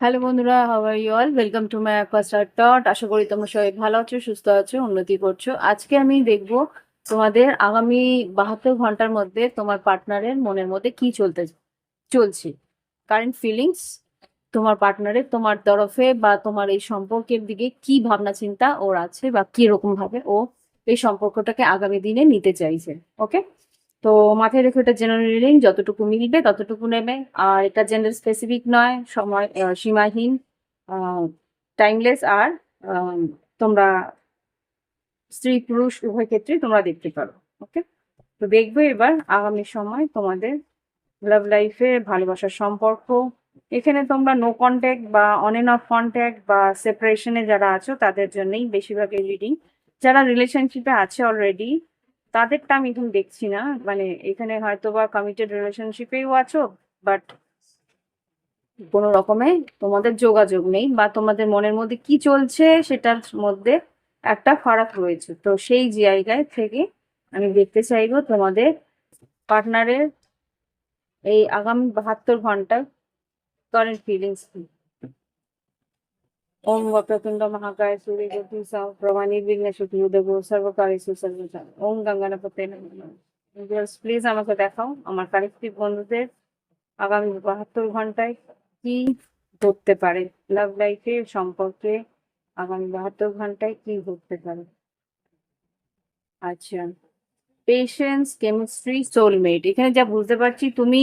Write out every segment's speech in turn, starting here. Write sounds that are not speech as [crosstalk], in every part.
Hello বন্ধুরা how are you all welcome to my Aquastar dot আশা করি তোমরা সবাই ভালো আছো, সুস্থ আছো, উন্নতি করছ। আজকে আমি দেখব তোমাদের আগামী বাহাত্তর ঘণ্টার মধ্যে তোমার পার্টনারের মনের মধ্যে কি চলতে চলছে। কারেন্ট ফিলিংস তোমার পার্টনারের তোমার তরফে বা তোমার এই সম্পর্কের দিকে কি ভাবনা চিন্তা ওর আছে বা কি ভাবে ও এই সম্পর্কটাকে আগামী দিনে নিতে চাইছে ওকে তো মাথায় রেখে এটা জেনারেল রিডিং যতটুকু মিলবে ততটুকু নেবে। আর এটা জেন্ডার স্পেসিফিক নয়, সময় সীমাহীন টাইমলেস আর তোমরা স্ত্রী পুরুষ উভয় ক্ষেত্রে তোমরা দেখতে পারো ওকে তো দেখবে এবার আগামী সময় তোমাদের লাভ লাইফে ভালোবাসার সম্পর্ক। এখানে তোমরা নো কন্ট্যাক্ট বা অন এন অফ কন্ট্যাক্ট বা সেপারেশনে যারা আছো, তাদের জন্যই বেশিরভাগ রিডিং যারা রিলেশনশিপে আছে অলরেডি তাদেরটা আমি এখন দেখছি না। মানে এখানে হয়তো বা কমিটেড রিলেশনশিপেও আছো বাট কোনো রকমে তোমাদের যোগাযোগ নেই বা তোমাদের মনের মধ্যে কি চলছে সেটার মধ্যে একটা ফারাক রয়েছে। তো সেই জায়গায় থেকে আমি দেখতে চাইব তোমাদের পার্টনারের এই আগামী বাহাত্তর ঘণ্টা কারেন্ট ফিলিংস ఓం వక్రతుండ మహాకాయ సూర్యజ్యోతి ప్రవాణి విఘ్న శుక్లుదేవ সর্বকারেশু সর্বদান ওম গঙ্গানপতে ভিউয়ার্স প্লিজ আমাকে দেখাও আমার কালেক্টিভ বন্ধুদের আগামী বাহাত্তর ঘন্টায় কি করতে পারে, লাভ লাইফে, সম্পর্কে আগামী বাহাত্তর ঘন্টায় কি ঘটতে পারে? আচ্ছা। পেশেন্স কেমিস্ট্রি সোলমেট এখানে যা বুঝতে পারছি, তুমি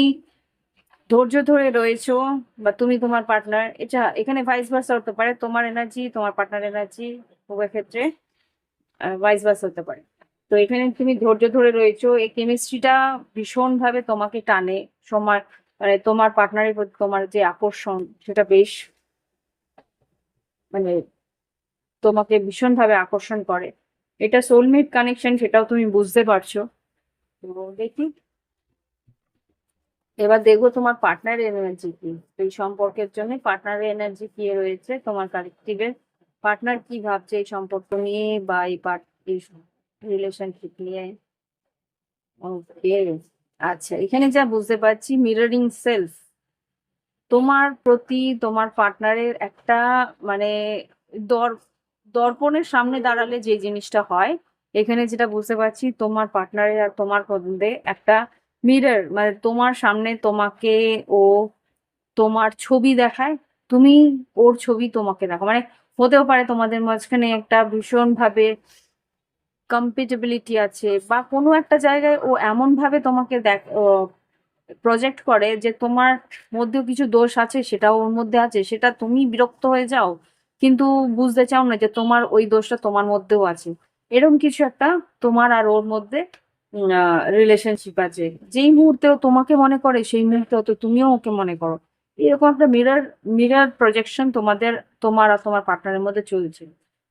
ধৈর্য ধরে রয়েছো বা তুমি তোমার পার্টনার এটা এখানে ভাইস ভার্সা হতে পারে। তোমার এনার্জি তোমার পার্টনার এনার্জি উভয় ক্ষেত্রে ভাইস ভার্সা হতে পারে। তো এখানে তুমি ধৈর্য ধরে রয়েছো। এই কেমিস্ট্রিটা ভীষণভাবে তোমাকে টানে। সময় মানে তোমার পার্টনারের প্রতি তোমার যে আকর্ষণ, সেটা বেশ মানে তোমাকে ভীষণভাবে আকর্ষণ করে। এটা সোলমেট কানেকশন সেটাও তুমি বুঝতে পারছ। তো দেখি। এবার দেখব তোমার পার্টনারের এনার্জি কি। এই সম্পর্কের জন্য পার্টনারের এনার্জি কি রয়েছে, তোমার কালেকটিভের পার্টনার কি ভাবছে এই সম্পর্ক নিয়ে বা এই পার্ট এই রিলেশনশিপ নিয়ে? ওকে আচ্ছা এখানে যা বুঝতে পারছি মিররিং সেলফ তোমার প্রতি তোমার পার্টনারের একটা মানে দর, দর্পণের সামনে দাঁড়ালে যে জিনিসটা হয়, এখানে যেটা বুঝতে পারছি, তোমার পার্টনারের আর তোমার মধ্যে একটা মিরর মানে তোমার সামনে তোমাকে ও তোমার ছবি দেখায়, তুমি ওর ছবি তোমাকে দেখো মানে হতেও পারে তোমাদের মাঝখানে একটা ভীষণভাবে কম্পিটেবিলিটি আছে বা কোনো একটা জায়গায় ও এমন ভাবে তোমাকে দেখ প্রজেক্ট করে যে তোমার মধ্যেও কিছু দোষ আছে, সেটাও ওর মধ্যে আছে, সেটা তুমি বিরক্ত হয়ে যাও, কিন্তু বুঝতে চাও না যে তোমার ওই দোষটা তোমার মধ্যেও আছে। এরকম কিছু একটা তোমার আর ওর মধ্যে রিলেশনশিপ আছে। যেই মুহূর্তেও তোমাকে মনে করে, সেই মুহূর্তে তো তুমিও ওকে মনে করো। এরকম একটা মিরার মিরার প্রজেকশন তোমাদের, তোমার আর তোমার পার্টনারের মধ্যে চলছে।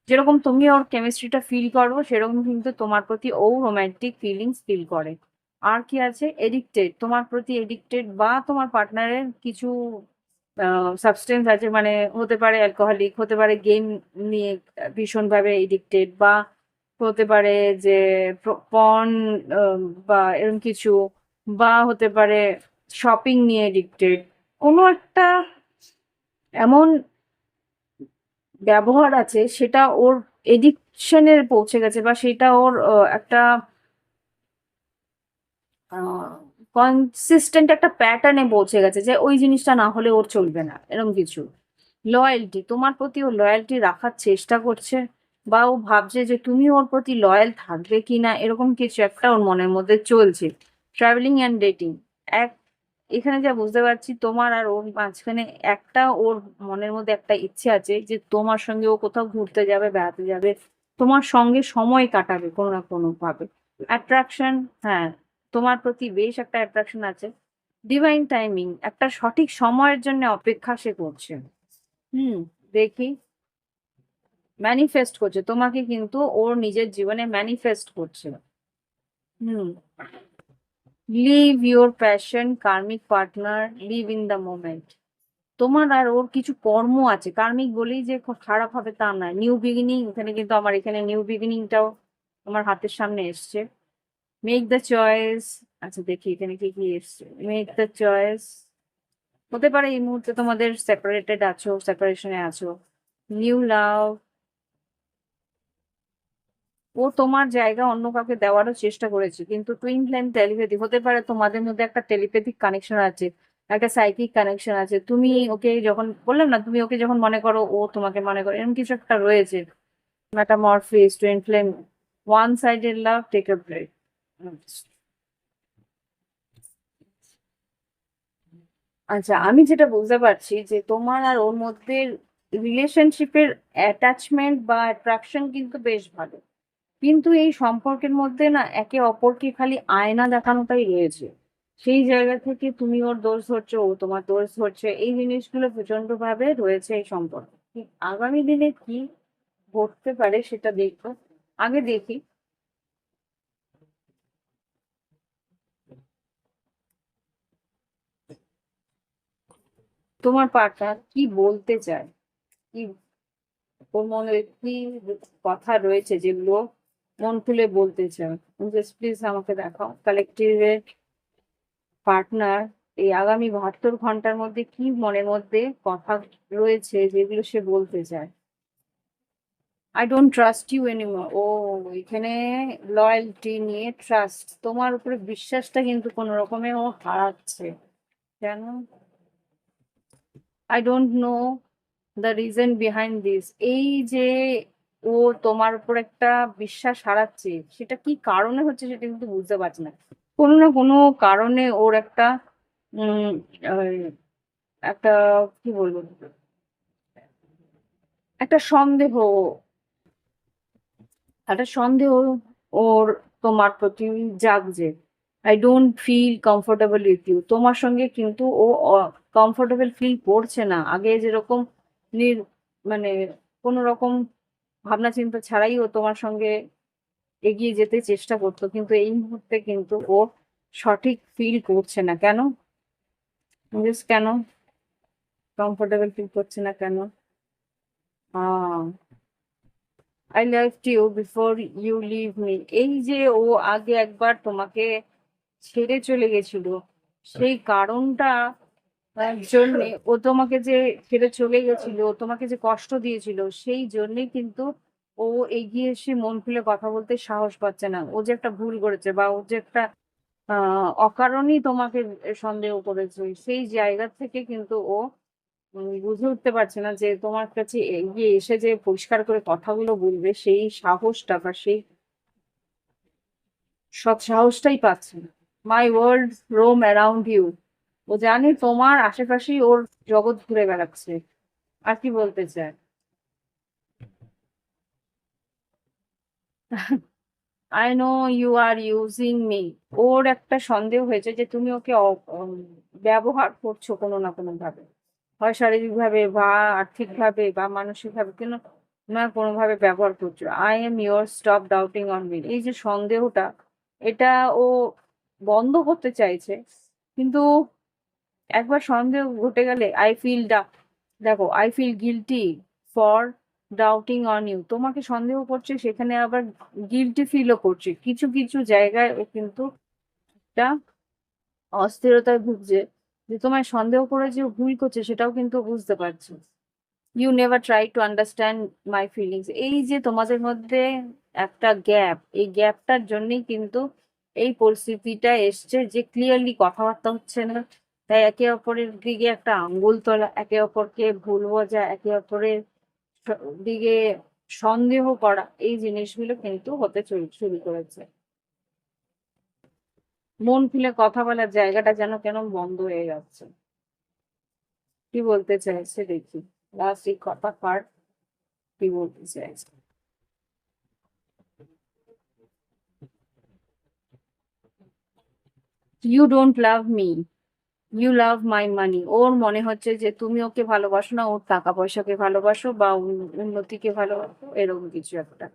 যেরকম তুমি ওর কেমিস্ট্রিটা ফিল করো, সেরকম কিন্তু তোমার প্রতি ও রোম্যান্টিক ফিলিংস ফিল করে। আর কি আছে? এডিক্টেড তোমার প্রতি এডিক্টেড বা তোমার পার্টনারের কিছু সাবস্টেন্স আছে মানে হতে পারে অ্যালকোহলিক হতে পারে গেম নিয়ে ভীষণভাবে এডিক্টেড বা হতে পারে যে পন বা এরকম কিছু, বা হতে পারে শপিং নিয়ে এডিক্টেড কোনো একটা এমন ব্যবহার আছে সেটা ওর এডিকশনের পৌঁছে গেছে বা সেটা ওর একটা কনসিস্টেন্ট একটা প্যাটার্নে পৌঁছে গেছে যে ওই জিনিসটা না হলে ওর চলবে না এরকম কিছু। লয়্যালটি তোমার প্রতি ও লয়্যালটি রাখার চেষ্টা করছে। বা ও ভাবছে যে তুমি ওর প্রতি লয়াল থাকবে কি না এরকম কিছু একটা ওর মনের মধ্যে চলছে। ট্রাভেলিং অ্যান্ড ডেটিং এক, এখানে যা বুঝতে পারছি তোমার আর ওর মাঝখানে একটা ওর মনের মধ্যে একটা ইচ্ছে আছে যে তোমার সঙ্গে ও কোথাও ঘুরতে যাবে, বেড়াতে যাবে। তোমার সঙ্গে সময় কাটাবে কোনো না কোনো ভাবে অ্যাট্রাকশন হ্যাঁ তোমার প্রতি বেশ একটা অ্যাট্রাকশন আছে। ডিভাইন টাইমিং একটা সঠিক সময়ের জন্য অপেক্ষা সে করছে। হুম, দেখি। ম্যানিফেস্ট করছে, তোমাকে কিন্তু ওর নিজের জীবনে ম্যানিফেস্ট করছে। হুম। Live your passion karmic partner live in the moment তোমার আর ওর কিছু কর্ম আছে কার্মিক বলেই যে খারাপ হবে তা না নিউ বিগিনিং এখানে কিন্তু আমার এখানে নিউ বিগিনিংটাও আমার হাতের সামনে এসছে। মেক দ্য চয়েস আচ্ছা দেখি এখানে কি কি এসছে। মেক দ্য চয়েস হতে পারে এই মুহূর্তে তোমাদের সেপারেটেড আছো সেপারেশনে আছো। নিউ লাভ ও তোমার জায়গা অন্য কাউকে দেওয়ারও চেষ্টা করেছে, কিন্তু টুইন ফ্লেম টেলিপ্যাথি হতে পারে তোমাদের মধ্যে একটা টেলিপ্যাথিক কানেকশন আছে, একটা সাইকিক কানেকশন আছে, তুমি ওকে যখন, বললাম না, তুমি ওকে যখন মনে করো ও তোমাকে মনে করো, এরকম কিছু একটা রয়েছে metamorphosis twin flame one sided love take a break আচ্ছা আমি যেটা বুঝতে পারছি যে তোমার আর ওর মধ্যে রিলেশনশিপের অ্যাটাচমেন্ট বা অ্যাট্রাকশন কিন্তু বেশ ভালো। কিন্তু এই সম্পর্কের মধ্যে না একে অপরকে খালি আয়না দেখানোটাই রয়েছে। সেই জায়গা থেকে তুমি ওর দোষ ধরছো, ও তোমার দোষ ধরছে, এই জিনিসগুলো প্রচণ্ড ভাবে রয়েছে এই সম্পর্কে। আগামী দিনে কি ঘটতে পারে সেটা দেখব। আগে দেখি। তোমার পার্টনার কি বলতে চায়? কি ওর মনে কি কথা রয়েছে যেগুলো মন খুলে বলতে চায় জাস্ট প্লিজ আমাকে দেখাও। কালেকটিভের পার্টনার এই আগামী বাহাত্তর ঘণ্টার মধ্যে কি মনের মধ্যে কথা রয়েছে যেগুলো সে বলতে চায়? I don't trust you anymore ও, এখানে লয়্যালটি নিয়ে ট্রাস্ট তোমার উপরে বিশ্বাসটা কিন্তু কোনো রকমে ও হারাচ্ছে। কেন? I don't know the reason behind this এই যে ও তোমার উপর একটা বিশ্বাস হারাচ্ছে, সেটা কি কারণে হচ্ছে সেটা কিন্তু বুঝতে পারছি না। কোনো না কোনো কারণে ওর একটা একটা কি বলব? একটা সন্দেহ একটা সন্দেহ ওর তোমার প্রতি জাগছে। I don't feel comfortable with you তোমার সঙ্গে কিন্তু ও কমফোর্টেবল ফিল করছে না। আগে যেরকম মানে কোনো রকম ভাবনা চিন্তা ছাড়াই ও তোমার সঙ্গে এগিয়ে যেতে চেষ্টা করতো, কিন্তু এই মুহূর্তে কিন্তু ও সঠিক ফিল করছে না। কেন? কেন? কমফোর্টেবল ফিল করছে না কেন? I love you before you leave me এই যে ও আগে একবার তোমাকে ছেড়ে চলে গেছিল, সেই কারণটা জন্য ও তোমাকে যে ছেড়ে চলে গেছিল ও তোমাকে যে কষ্ট দিয়েছিল সেই জন্যই কিন্তু ও এগিয়ে এসে মন খুলে কথা বলতে সাহস পাচ্ছে না। ও যে একটা ভুল করেছে বা ও যে একটা অকারণেই তোমাকে সন্দেহ করেছে সেই জায়গা থেকে কিন্তু ও বুঝে উঠতে পারছে না যে তোমার কাছে এগিয়ে এসে যে পরিষ্কার করে কথাগুলো বলবে সেই সাহসটা বা সেই সৎ সাহসটাই পাচ্ছে না। My world roam around you ও জানে তোমার আশেপাশেই ওর জগৎ ঘুরে বেড়াচ্ছে। আর কি বলতে চায়? I know you are using me ওর একটা সন্দেহ হয়েছে যে তুমি ওকে ব্যবহার করছ কোনো না কোনো ভাবে হয় শারীরিকভাবে বা আর্থিকভাবে বা মানসিকভাবে কিন্তু না কোনোভাবে ব্যবহার করছ। I am your stop doubting on me এই যে সন্দেহটা, এটা ও বন্ধ করতে চাইছে, কিন্তু একবার সন্দেহ ঘটে গেলে আই ফিল ডা দেখো I feel guilty for doubting on you তোমাকে সন্দেহ করছে, সেখানে আবার গিলটি ফিলও করছে। কিছু কিছু জায়গায় ও কিন্তু একটা অস্থিরতায় ভুগছে। যে তোমায় সন্দেহ করে যে ভুল করছে, সেটাও কিন্তু বুঝতে পারছে। You never try to understand my feelings এই যে তোমাদের মধ্যে একটা গ্যাপ এই গ্যাপটার জন্যই কিন্তু এই পরিস্থিতিটা এসছে যে ক্লিয়ারলি কথাবার্তা হচ্ছে না। তাই একে অপরের দিকে একটা আঙ্গুল তোলা, একে অপরকে ভুল বোঝা, একে অপরের দিকে সন্দেহ করা, এই জিনিসগুলো কিন্তু হতে শুরু করেছে। মন খুলে কথা বলার জায়গাটা যেন কেন বন্ধ হয়ে যাচ্ছে। কি বলতে চাইছে দেখি। লাস্ট এই কথা পার্ট কি বলতে চাইছে? You don't love me you love my money ওর মনে হচ্ছে যে তুমি ওকে ভালোবাসো না, ওর টাকা পয়সাকে ভালোবাসো বা উন- উন্নতিকে ভালোবাসো, এরকম কিছু একটা।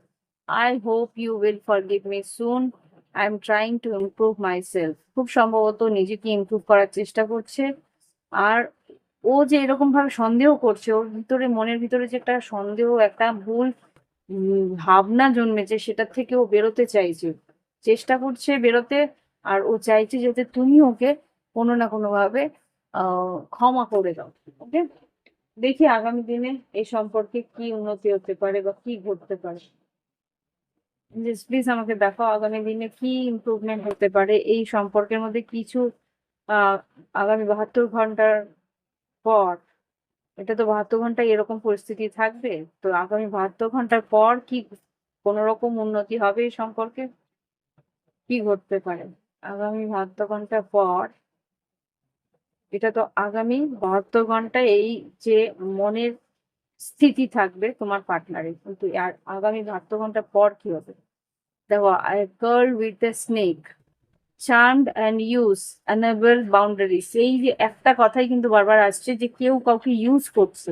I hope you will forgive me soon I am trying to improve myself খুব সম্ভবত নিজেকে ইমপ্রুভ করার চেষ্টা করছে। আর ও যে এরকম ভাবে সন্দেহ করছে, ওর ভিতরে, মনের ভিতরে যে একটা সন্দেহ, একটা ভুল ভাবনা জন্মেছে, সেটা থেকে ও বেরোতে চাইছে। চেষ্টা করছে বেরোতে, আর ও চাইছে যাতে তুমি ওকে কোনো না কোনো ভাবে ক্ষমা করে দাও ওকে দেখি আগামী দিনে এই সম্পর্কে কি উন্নতি হতে পারে বা কি ঘটতে পারে। প্লিজ আমাকে দেখো আগামী দিনে কি ইমপ্রুভমেন্ট হতে পারে, এই সম্পর্কের মধ্যে কিছু আগামী বাহাত্তর ঘণ্টার পর, এটা তো বাহাত্তর ঘন্টায় এরকম পরিস্থিতি থাকবে, তো আগামী বাহাত্তর ঘণ্টার পর কি কোনো রকম উন্নতি হবে এই সম্পর্কে? কি ঘটতে পারে? আগামী বাহাত্তর ঘণ্টার পর এটা তো আগামী বাহাত্তর ঘন্টায় এই যে মনের স্থিতি থাকবে তোমার পার্টনারের কিন্তু আর আগামী বাহাত্তর ঘণ্টা পর কি হবে? দেখো I girl with the snake charmed and use enable boundaries এই যে একটা কথাই কিন্তু বারবার আসছে যে কেউ কাউকে ইউজ করছে,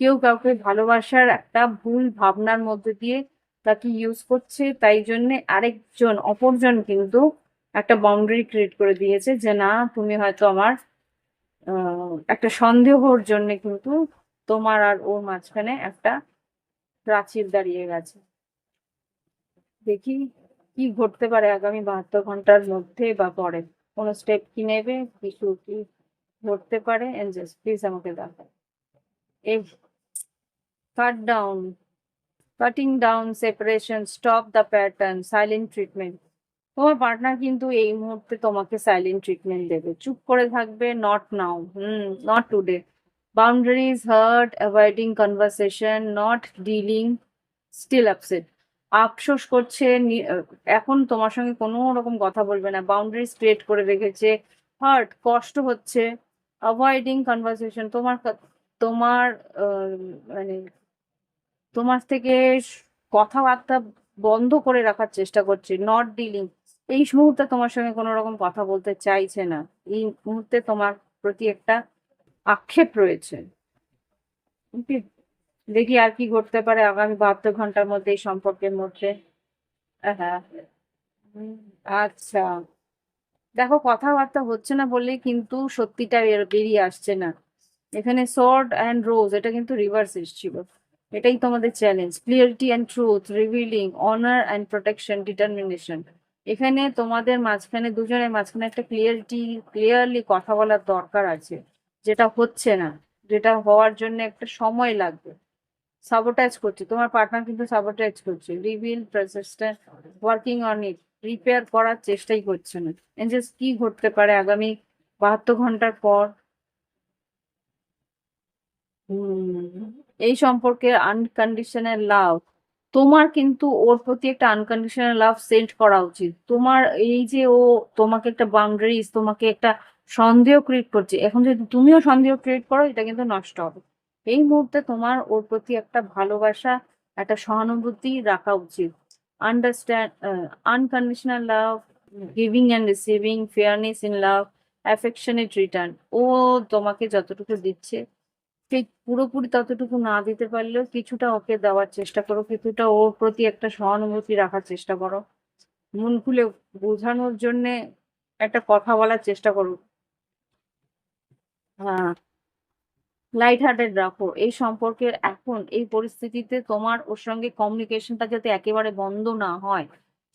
কেউ কাউকে ভালোবাসার একটা ভুল ভাবনার মধ্যে দিয়ে তাকে ইউজ করছে, তাই জন্য আরেকজন, অপরজন কিন্তু একটা বাউন্ডারি ক্রিয়েট করে দিয়েছে যে না, তুমি হয়তো আমার একটা সন্দেহর জন্য কিন্তু তোমার আর ওর মাঝখানে একটা প্রাচীর দাঁড়িয়ে গেছে। দেখি কি ঘটতে পারে আগামী বাহাত্তর ঘণ্টার মধ্যে বা পরে। কোনো স্টেপ কি নেবে, কিছু কি ঘটতে পারে? এঞ্জেলস প্লিজ আমাকে দেখো এই cut down cutting down separation stop the pattern silent treatment তোমার পার্টনার কিন্তু এই মুহূর্তে তোমাকে সাইলেন্ট ট্রিটমেন্ট দেবে। চুপ করে থাকবে not now hmm not today boundaries hurt avoiding conversation not dealing still upset আফসোস করছে এখন তোমার সঙ্গে কোনো রকম কথা বলবে না। বাউন্ডারিজ ক্রিয়েট করে রেখেছে হার্ট কষ্ট হচ্ছে। অ্যাভয়েডিং কনভারসেশন তোমার তোমার মানে তোমার থেকে কথাবার্তা বন্ধ করে রাখার চেষ্টা করছে নট ডিলিং এই মুহূর্তে তোমার সঙ্গে কোনো রকম কথা বলতে চাইছে না। এই মুহূর্তে তোমার প্রতি একটা আক্ষেপ রয়েছে। দেখি আর কি ঘটতে পারে আগামী বাহাত্তর ঘণ্টার মধ্যে এই সম্পর্কের মধ্যে। আচ্ছা। দেখো, কথাবার্তা হচ্ছে না বললেই কিন্তু সত্যিটা বেরিয়ে আসছে না। এখানে সর্ড অ্যান্ড রোজ এটা কিন্তু রিভার্স এসেছিল। এটাই তোমাদের challenge clarity and truth revealing honour and protection determination এখানে তোমাদের মাঝখানে, দুজনের মাঝখানে একটা ক্লিয়ারিটি ক্লিয়ারলি কথা বলার দরকার আছে, যেটা হচ্ছে না, যেটা হওয়ার জন্য একটা সময় লাগবে। সাবোটাইজ করছে, তোমার পার্টনার কিন্তু সাবোটাইজ করছে reveal persistent working on it repair করার চেষ্টাই করছে না। এনজেস কি ঘটতে পারে আগামী বাহাত্তর ঘণ্টার পর? এই সম্পর্কে আনকন্ডিশনাল লাভ তোমার কিন্তু ওর প্রতি একটা আনকন্ডিশনাল লাভ সেন্ড করা উচিত। তোমার এই যে ও তোমাকে একটা বাউন্ডারিজ তোমাকে একটা সন্দেহ ক্রিয়েট করছে, এখন যদি তুমিও সন্দেহ ক্রিয়েট করো, এটা কিন্তু নষ্ট হবে। এই মুহূর্তে তোমার ওর প্রতি একটা ভালোবাসা, একটা সহানুভূতি রাখা উচিত। Understand unconditional love giving and receiving fairness in love affectionate return ও তোমাকে যতটুকু দিচ্ছে ঠিক পুরোপুরি ততটুকু না দিতে পারলেও কিছুটা ওকে দেওয়ার চেষ্টা করো, কিছুটা ওর প্রতি একটা সহানুভূতি রাখার চেষ্টা করো। মন খুলে বোঝানোর জন্যে একটা কথা বলার চেষ্টা করো। হ্যাঁ লাইট হার্টেড রাখো। এই সম্পর্কের এখন, এই পরিস্থিতিতে তোমার ওর সঙ্গে কমিউনিকেশনটা যাতে একেবারে বন্ধ না হয়,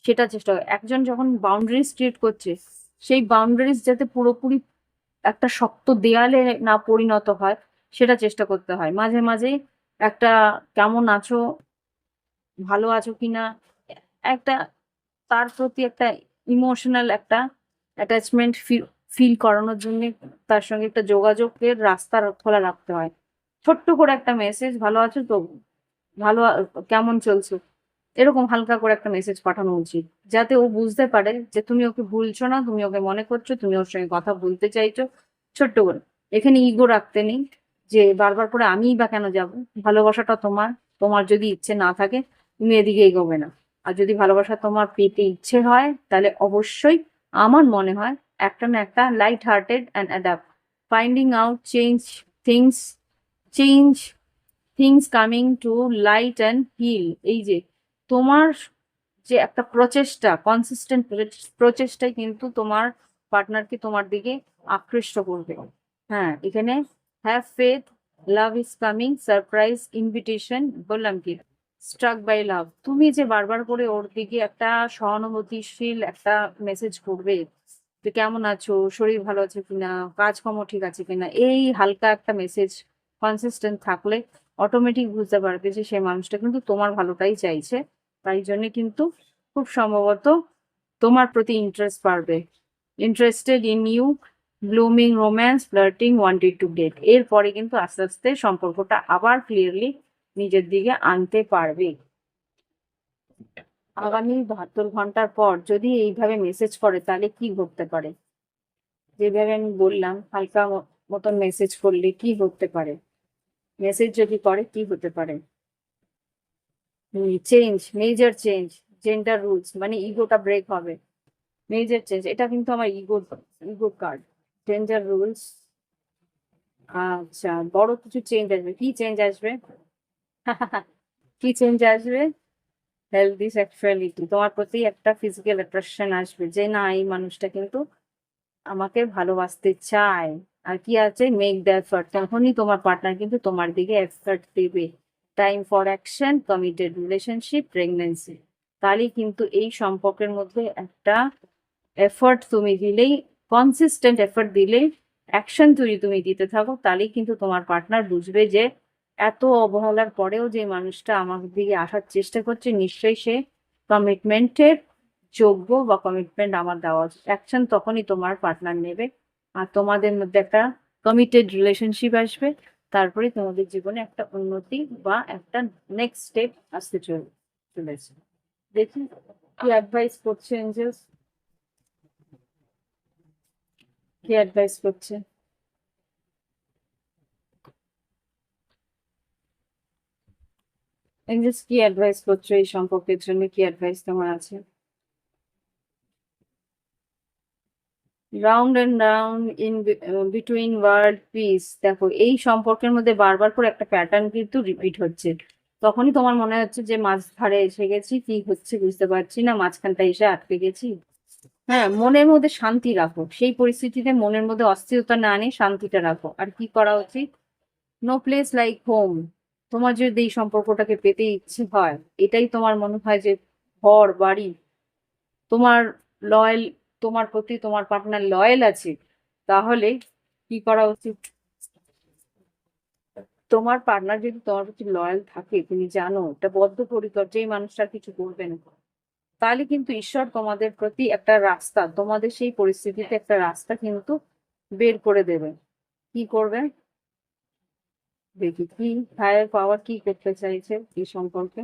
সেটা চেষ্টা করো। একজন যখন বাউন্ডারিজ ক্রিয়েট করছে, সেই বাউন্ডারিজ যাতে পুরোপুরি একটা শক্ত দেয়ালে না পরিণত হয় সেটা চেষ্টা করতে হয়। মাঝে মাঝে একটা কেমন আছো, ভালো আছো কিনা, একটা তার প্রতি একটা ইমোশনাল একটা অ্যাটাচমেন্ট ফিল করানোর জন্য তার সঙ্গে একটা যোগাযোগের রাস্তা খোলা রাখতে হয়। ছোট্ট করে একটা মেসেজ ভালো আছো তো? ভালো কেমন চলছে? এরকম হালকা করে একটা মেসেজ পাঠানো উচিত। যাতে ও বুঝতে পারে যে তুমি ওকে ভুলছো না, তুমি ওকে মনে করছ, তুমি ওর সঙ্গে কথা বলতে চাইছো। ছোট্ট করে। এখানে ইগো রাখতে নেই। যে বারবার করে আমিই বা কেন যাব? ভালোবাসাটা তোমার তোমার যদি ইচ্ছে না থাকে, তুমি এদিকে এগোবে না। আর যদি ভালোবাসা তোমার পেতে ইচ্ছে হয়, তাহলে অবশ্যই আমার মনে হয় একটা না একটা light hearted and adapt finding out change things change things coming to light and heal এই যে তোমার যে একটা প্রচেষ্টা কনসিস্টেন্ট প্রচেষ্টাই কিন্তু তোমার পার্টনারকে তোমার দিকে আকৃষ্ট করবে। হ্যাঁ এখানে have faith love is coming surprise invitation বললাম কি? স্ট্রাক বাই লাভ তুমি যে বারবার করে ওর দিকে একটা সহানুভূতিশীল একটা মেসেজ করবে, যে কেমন আছো? শরীর ভালো আছে কিনা? কাজকর্ম ঠিক আছে কিনা? এই হালকা একটা মেসেজ কনসিস্টেন্ট থাকলে অটোমেটিক বুঝতে পারবে যে সেই মানুষটা কিন্তু তোমার ভালোটাই চাইছে। তাই জন্য কিন্তু খুব সম্ভবত তোমার প্রতি ইন্টারেস্ট বাড়বে। Interested in you blooming romance flirting wanted to date এরপরে কিন্তু আস্তে আস্তে সম্পর্কটা আবার ক্লিয়ারলি নিজের দিকে আনতে পারবে। আগামী বাহাত্তর ঘণ্টার পর যদি এইভাবে মেসেজ করে, তাহলে কি ঘটতে পারে? যেভাবে আমি বললাম, হালকা মতন মেসেজ করলে কি ঘটতে পারে? মেসেজ যদি করে, কি হতে পারে? Change major change gender rules মানে ইগোটা ব্রেক হবে। মেজর চেঞ্জ এটা কিন্তু আমার ego ego card gender rules আচ্ছা বড় কিছু চেঞ্জ আসবে। কি চেঞ্জ আসবে? [laughs] কি চেঞ্জ আসবে? হেলদি সেক্সুয়ালিটি তোমার প্রতি একটা ফিজিক্যাল অ্যাট্রাকশন আসবে যে, না, এই মানুষটা কিন্তু আমাকে ভালোবাসতে চায়। আর কি আছে? মেক দ্য এফার্ট তখনই তোমার পার্টনার কিন্তু তোমার দিকে এফার্ট দেবে। Time for action committed relationship pregnancy তাহলেই কিন্তু এই সম্পর্কের মধ্যে একটা এফার্ট তুমি দিলেই কনসিস্টেন্ট এফার্ট দিলে অ্যাকশন তুমি তুমি দিতে থাকো, তাহলেই কিন্তু তোমার পার্টনার বুঝবে যে এত অবহেলার পরেও যে মানুষটা আমার দিকে আসার চেষ্টা করছে, নিশ্চয়ই সে কমিটমেন্টের যোগ্য বা কমিটমেন্ট আমার দেওয়া অ্যাকশন তখনই তোমার পার্টনার নেবে আর তোমাদের মধ্যে একটা কমিটেড রিলেশনশিপ আসবে। তারপরে তোমাদের জীবনে একটা উন্নতি বা একটা নেক্সট স্টেপ আসতে চল চলেছে। দেখি কি অ্যাডভাইস করছে এঞ্জেলস কি অ্যাডভাইস করছে? এঞ্জেলস কি অ্যাডভাইস করছ এই সম্পর্কের জন্য? কি অ্যাডভাইস তোমার আছে? Round and round in between world peace দেখো, এই সম্পর্কের মধ্যে বারবার করে একটা প্যাটার্ন কিন্তু রিপিট হচ্ছে। তখনই তোমার মনে হচ্ছে যে মাঝ ধারে এসে গেছি, কি হচ্ছে বুঝতে পারছি না মাঝখানটা এসে আটকে গেছি। হ্যাঁ মনের মধ্যে শান্তি রাখো। সেই পরিস্থিতিতে মনের মধ্যে অস্থিরতা না আনে শান্তিটা রাখো। আর কি করা উচিত? নো প্লেস লাইক হোম তোমার যদি এই সম্পর্কটাকে পেতে ইচ্ছে হয়, এটাই তোমার মনে হয় যে ঘর, বাড়ি, তোমার লয়াল তোমার প্রতি তোমার পার্টনার লয়াল আছে, তাহলে কি করা উচিত? তোমার পার্টনার যদি তোমার প্রতি লয়াল থাকে, তুমি জানো, এটা বদ্ধপরিকর যে মানুষটা কিছু করবে না। তাহলে কিন্তু ঈশ্বর তোমাদের প্রতি একটা রাস্তা, তোমাদের সেই পরিস্থিতিতে একটা রাস্তা কিন্তু বের করে দেবে। কি করবে? দেখি, কি হায়ার পাওয়ার কি করতে চাইছে এই সম্পর্কে?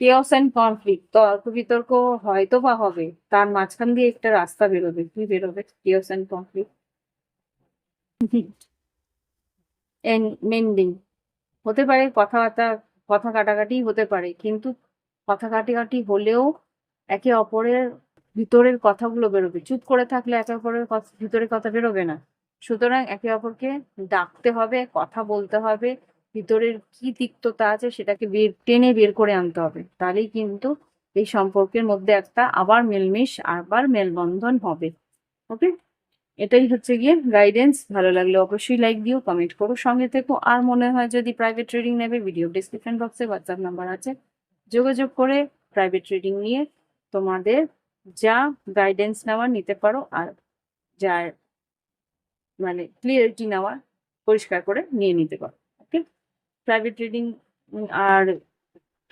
কেওস অ্যান্ড কনফ্লিক্ট তর্ক বিতর্ক হয়তো বা হবে, তার মাঝখান দিয়ে একটা রাস্তা বেরোবে। কি বেরোবে? কেওস অ্যান্ড কনফ্লিক্ট মেন্ডিং হতে পারে কথাবার্তা, কথা কাটাকাটি হতে পারে, কিন্তু কথা কাটাকাটি হলেও একে অপরের ভিতরের কথাগুলো বেরোবে। চুপ করে থাকলে একে অপরের ভিতরের কথা বেরোবে না। সুতরাং একে অপরকে ডাকতে হবে, কথা বলতে হবে, ভিতরের কি তিক্ততা আছে সেটাকে বের, টেনে বের করে আনতে হবে। তাহলেই কিন্তু এই সম্পর্কের মধ্যে একটা আবার মেলমিশ, আবার মেলবন্ধন হবে। ওকে? এটাই হচ্ছে গিয়ে গাইডেন্স ভালো লাগলে অবশ্যই লাইক দিও কমেন্ট করো, সঙ্গে থেকো। আর মনে হয় যদি প্রাইভেট ট্রেডিং নেবে ভিডিও ডিসক্রিপশন বক্সে হোয়াটসঅ্যাপ নাম্বার আছে। যোগাযোগ করে প্রাইভেট ট্রেডিং নিয়ে তোমাদের যা গাইডেন্স নেওয়ার নিতে পারো আর যার মানে ক্লিয়ারিটি নেওয়ার পরিষ্কার করে নিয়ে নিতে পারো ওকে প্রাইভেট রিডিং আর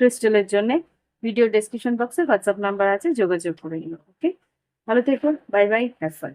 ক্রিস্টালের জন্যে ভিডিও ডেসক্রিপশন বক্সে হোয়াটসঅ্যাপ নাম্বার আছে, যোগাযোগ করে নিও ওকে ভালো থেকো বাই বাই হ্যাভ ফান